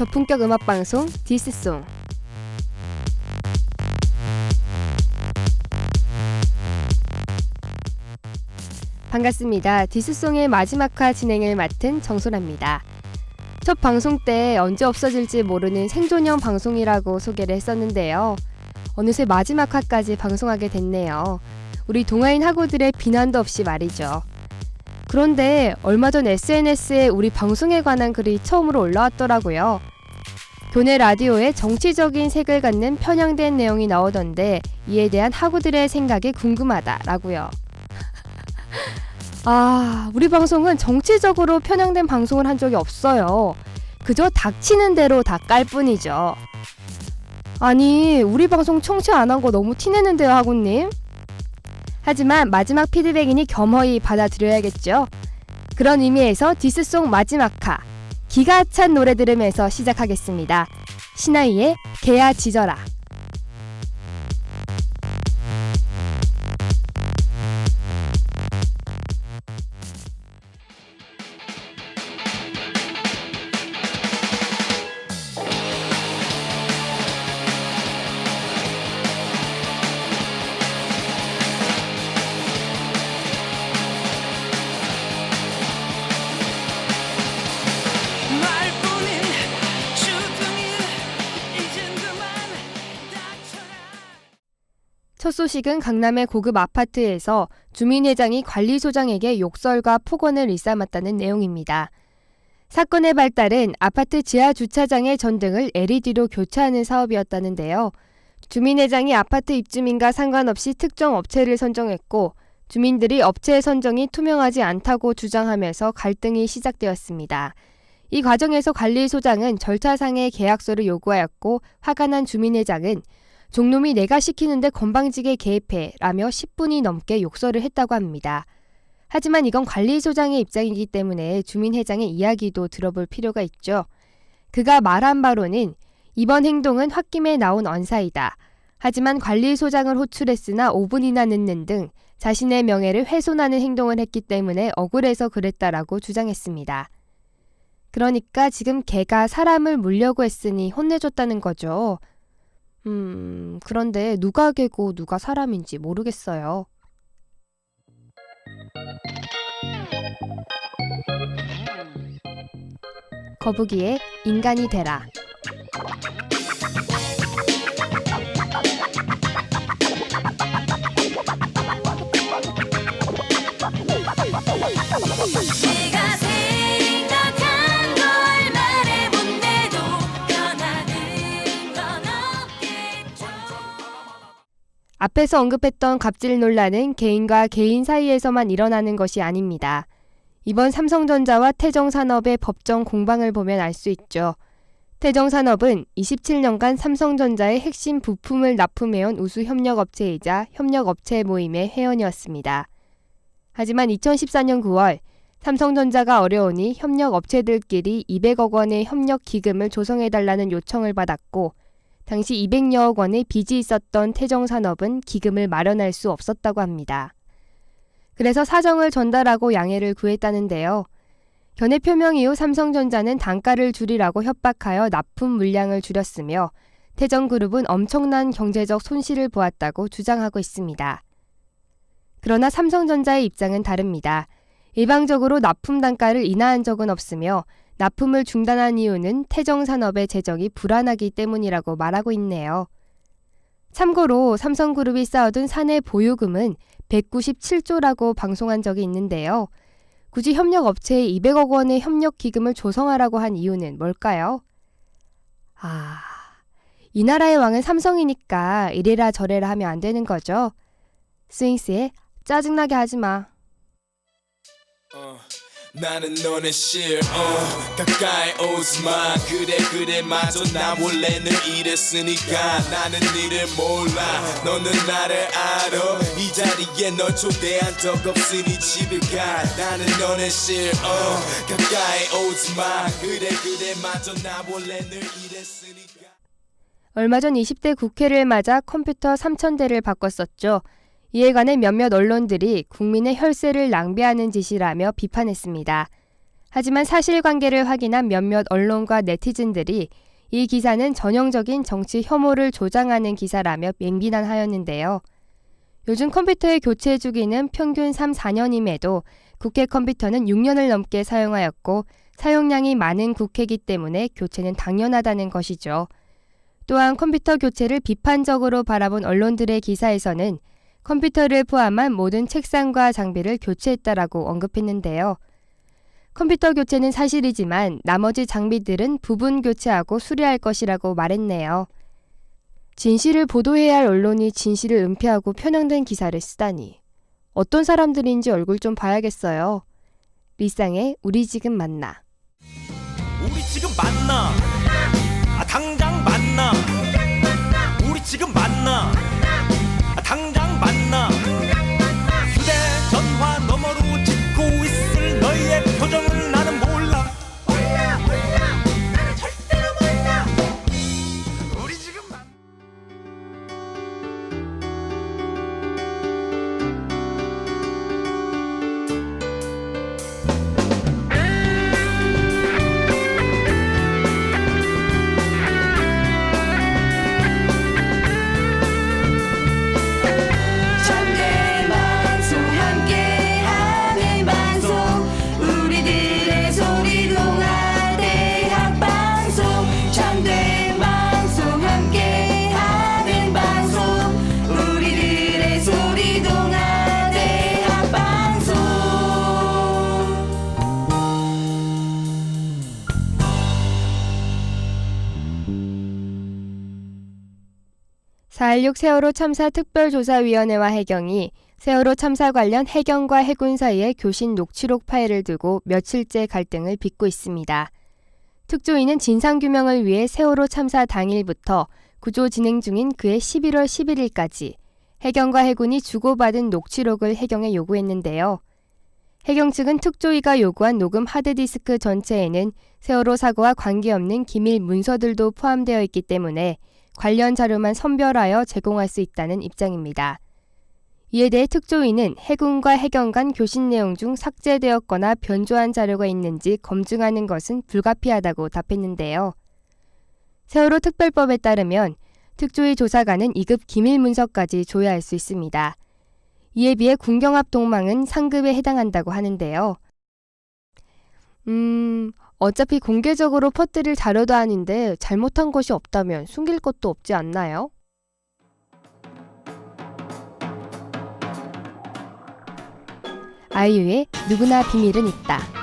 저품격 음악 방송 디스송. 반갑습니다. 디스송의 마지막 화 진행을 맡은 정소라입니다. 첫 방송 때 언제 없어질지 모르는 생존형 방송이라고 소개를 했었는데요. 어느새 마지막 화까지 방송하게 됐네요. 우리 동아인 학우들의 비난도 없이 말이죠. 그런데 얼마 전 SNS에 우리 방송에 관한 글이 처음으로 올라왔더라고요. 교내 라디오에 정치적인 색을 갖는 편향된 내용이 나오던데 이에 대한 학우들의 생각이 궁금하다라고요. 아, 우리 방송은 정치적으로 편향된 방송을 한 적이 없어요. 그저 닥치는 대로 다 깔 뿐이죠. 아니, 우리 방송 청취 안 한 거 너무 티내는데요, 하구님? 하지만 마지막 피드백이니 겸허히 받아들여야겠죠. 그런 의미에서 디스송 마지막 화 기가 찬 노래 들으면서 시작하겠습니다. 신하이의 개야 지져라. 첫 소식은 강남의 고급 아파트에서 주민회장이 관리소장에게 욕설과 폭언을 일삼았다는 내용입니다. 사건의 발달은 아파트 지하 주차장의 전등을 LED로 교체하는 사업이었다는데요. 주민회장이 아파트 입주민과 상관없이 특정 업체를 선정했고 주민들이 업체 선정이 투명하지 않다고 주장하면서 갈등이 시작되었습니다. 이 과정에서 관리소장은 절차상의 계약서를 요구하였고 화가 난 주민회장은 종놈이 내가 시키는데 건방지게 개입해 라며 10분이 넘게 욕설을 했다고 합니다. 하지만 이건 관리소장의 입장이기 때문에 주민회장의 이야기도 들어볼 필요가 있죠. 그가 말한 바로는 이번 행동은 홧김에 나온 언사이다. 하지만 관리소장을 호출했으나 5분이나 늦는 등 자신의 명예를 훼손하는 행동을 했기 때문에 억울해서 그랬다라고 주장했습니다. 그러니까 지금 개가 사람을 물려고 했으니 혼내줬다는 거죠. 음, 그런데 누가 개고 누가 사람인지 모르겠어요. 거북이의 인간이 되라. 앞에서 언급했던 갑질 논란은 개인과 개인 사이에서만 일어나는 것이 아닙니다. 이번 삼성전자와 태정산업의 법정 공방을 보면 알 수 있죠. 태정산업은 27년간 삼성전자의 핵심 부품을 납품해온 우수 협력업체이자 협력업체 모임의 회원이었습니다. 하지만 2014년 9월 삼성전자가 어려우니 협력업체들끼리 200억 원의 협력 기금을 조성해달라는 요청을 받았고 당시 200여억 원의 빚이 있었던 태정 산업은 기금을 마련할 수 없었다고 합니다. 그래서 사정을 전달하고 양해를 구했다는데요. 견해 표명 이후 삼성전자는 단가를 줄이라고 협박하여 납품 물량을 줄였으며 태정그룹은 엄청난 경제적 손실을 보았다고 주장하고 있습니다. 그러나 삼성전자의 입장은 다릅니다. 일방적으로 납품 단가를 인하한 적은 없으며 납품을 중단한 이유는 태정 산업의 재정이 불안하기 때문이라고 말하고 있네요. 참고로 삼성그룹이 쌓아둔 사내 보유금은 197조라고 방송한 적이 있는데요. 굳이 협력업체에 200억 원의 협력 기금을 조성하라고 한 이유는 뭘까요? 아, 이 나라의 왕은 삼성이니까 이래라 저래라 하면 안 되는 거죠. 스윙스의 짜증나게 하지 마. 어, 나는 너네 싫어. 어, 가까이 오지마. 그래 그래 맞아. 나 원래는 이랬으니까. 나는 니를 몰라. 너는 나를 알아. 이 자리에 널 초대한 적 없으니 집에 가. 나는 너네 싫어. 가까이 오지마. 그래 그래 맞아. 나 원래는 이랬으니까. 얼마 전 20대 국회를 맞아 컴퓨터 3,000대를 바꿨었죠. 이에 관해 몇몇 언론들이 국민의 혈세를 낭비하는 짓이라며 비판했습니다. 하지만 사실관계를 확인한 몇몇 언론과 네티즌들이 이 기사는 전형적인 정치 혐오를 조장하는 기사라며 맹비난하였는데요. 요즘 컴퓨터의 교체 주기는 평균 3, 4년임에도 국회 컴퓨터는 6년을 넘게 사용하였고 사용량이 많은 국회이기 때문에 교체는 당연하다는 것이죠. 또한 컴퓨터 교체를 비판적으로 바라본 언론들의 기사에서는 컴퓨터를 포함한 모든 책상과 장비를 교체했다라고 언급했는데요. 컴퓨터 교체는 사실이지만 나머지 장비들은 부분 교체하고 수리할 것이라고 말했네요. 진실을 보도해야 할 언론이 진실을 은폐하고 편향된 기사를 쓰다니. 어떤 사람들인지 얼굴 좀 봐야겠어요. 리쌍의 우리 지금 만나. 우리 지금 만나 아 당장 만나 우리 지금 만나 4.16 세월호 참사 특별조사위원회와 해경이 세월호 참사 관련 해경과 해군 사이의 교신 녹취록 파일을 두고 며칠째 갈등을 빚고 있습니다. 특조위는 진상규명을 위해 세월호 참사 당일부터 구조 진행 중인 그해 11월 11일까지 해경과 해군이 주고받은 녹취록을 해경에 요구했는데요. 해경 측은 특조위가 요구한 녹음 하드디스크 전체에는 세월호 사고와 관계없는 기밀 문서들도 포함되어 있기 때문에 관련 자료만 선별하여 제공할 수 있다는 입장입니다. 이에 대해 특조위는 해군과 해경 간 교신 내용 중 삭제되었거나 변조한 자료가 있는지 검증하는 것은 불가피하다고 답했는데요. 세월호 특별법에 따르면 특조위 조사관은 2급 기밀 문서까지 조회할 수 있습니다. 이에 비해 군경합 동망은 상급에 해당한다고 하는데요. 음, 어차피 공개적으로 퍼뜨릴 자료도 아닌데 잘못한 것이 없다면 숨길 것도 없지 않나요? 아이유의 누구나 비밀은 있다.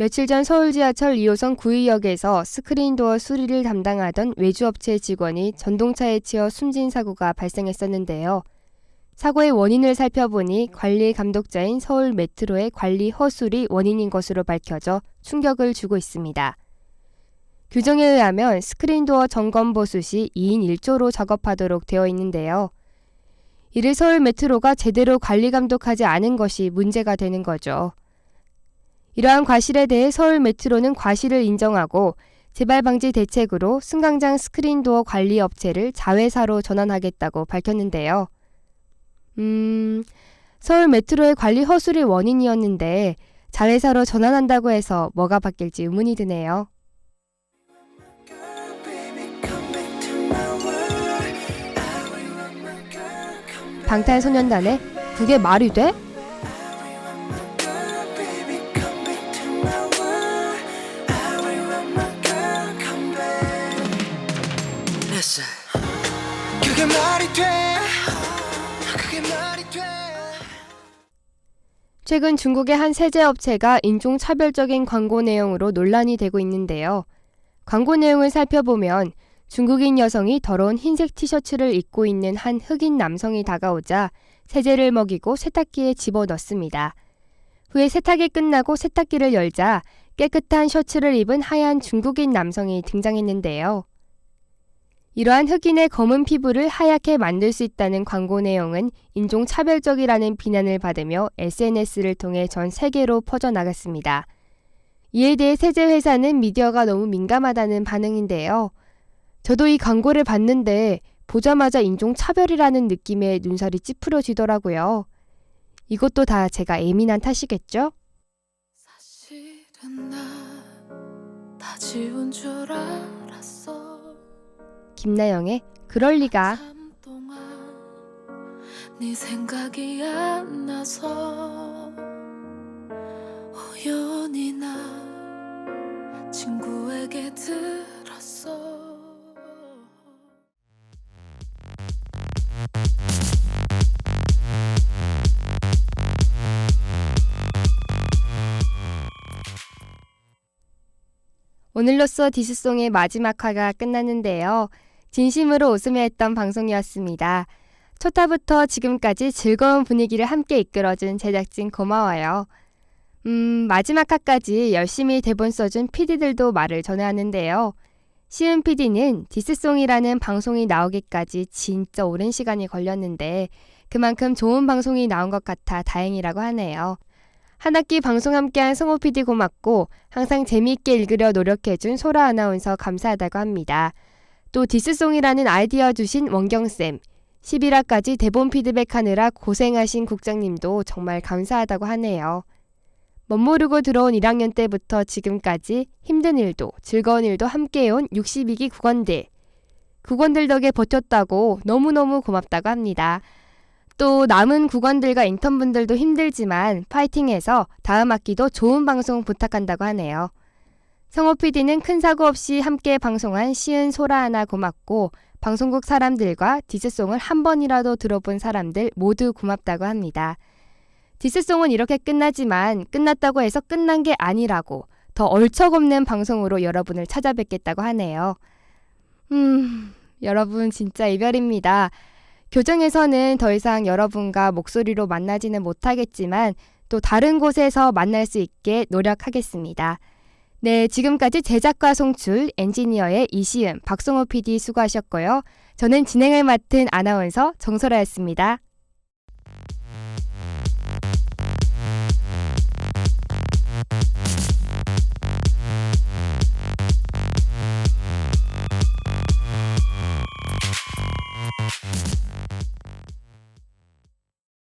며칠 전 서울 지하철 2호선 구의역에서 스크린도어 수리를 담당하던 외주업체 직원이 전동차에 치여 숨진 사고가 발생했었는데요. 사고의 원인을 살펴보니 관리 감독자인 서울 메트로의 관리 허술이 원인인 것으로 밝혀져 충격을 주고 있습니다. 규정에 의하면 스크린도어 점검 보수 시 2인 1조로 작업하도록 되어 있는데요. 이를 서울 메트로가 제대로 관리 감독하지 않은 것이 문제가 되는 거죠. 이러한 과실에 대해 서울 메트로는 과실을 인정하고 재발 방지 대책으로 승강장 스크린도어 관리 업체를 자회사로 전환하겠다고 밝혔는데요. 음, 서울 메트로의 관리 허술이 원인이었는데 자회사로 전환한다고 해서 뭐가 바뀔지 의문이 드네요. 방탄소년단의 그게 말이 돼? 최근 중국의 한 세제 업체가 인종차별적인 광고 내용으로 논란이 되고 있는데요. 광고 내용을 살펴보면 중국인 여성이 더러운 흰색 티셔츠를 입고 있는 한 흑인 남성이 다가오자 세제를 먹이고 세탁기에 집어 넣습니다. 후에 세탁이 끝나고 세탁기를 열자 깨끗한 셔츠를 입은 하얀 중국인 남성이 등장했는데요. 이러한 흑인의 검은 피부를 하얗게 만들 수 있다는 광고 내용은 인종차별적이라는 비난을 받으며 SNS를 통해 전 세계로 퍼져나갔습니다. 이에 대해 세제 회사는 미디어가 너무 민감하다는 반응인데요. 저도 이 광고를 봤는데 보자마자 인종 차별이라는 느낌에 눈살이 찌푸려지더라고요. 이것도 다 제가 예민한 탓이겠죠? 사실은 나다 지운 줄 알았어 김나영의 그럴 리가 네 생각이 안 나서 우연히 나 친구에게 들었어 오늘로써 디스송의 마지막 화가 끝났는데요. 진심으로 웃으며 했던 방송이었습니다. 첫 화부터 지금까지 즐거운 분위기를 함께 이끌어준 제작진 고마워요. 음, 마지막 화까지 열심히 대본 써준 PD들도 말을 전해왔는데요. 시은 PD는 디스송이라는 방송이 나오기까지 진짜 오랜 시간이 걸렸는데 그만큼 좋은 방송이 나온 것 같아 다행이라고 하네요. 한 학기 방송 함께한 승호 PD 고맙고 항상 재미있게 읽으려 노력해준 소라 아나운서 감사하다고 합니다. 또 디스송이라는 아이디어 주신 원경쌤, 11화까지 대본 피드백하느라 고생하신 국장님도 정말 감사하다고 하네요. 멋모르고 들어온 1학년 때부터 지금까지 힘든 일도 즐거운 일도 함께해온 62기 국원들. 국원들 덕에 버텼다고 너무너무 고맙다고 합니다. 또 남은 국원들과 인턴분들도 힘들지만 파이팅해서 다음 학기도 좋은 방송 부탁한다고 하네요. 성호 PD는 큰 사고 없이 함께 방송한 시은 소라 하나 고맙고 방송국 사람들과 디스송을 한 번이라도 들어본 사람들 모두 고맙다고 합니다. 디스송은 이렇게 끝나지만 끝났다고 해서 끝난 게 아니라고 더 얼척없는 방송으로 여러분을 찾아뵙겠다고 하네요. 음, 여러분 진짜 이별입니다. 교정에서는 더 이상 여러분과 목소리로 만나지는 못하겠지만 또 다른 곳에서 만날 수 있게 노력하겠습니다. 네, 지금까지 제작과 송출, 엔지니어의 이시은, 박성호 PD 수고하셨고요. 저는 진행을 맡은 아나운서 정설아였습니다.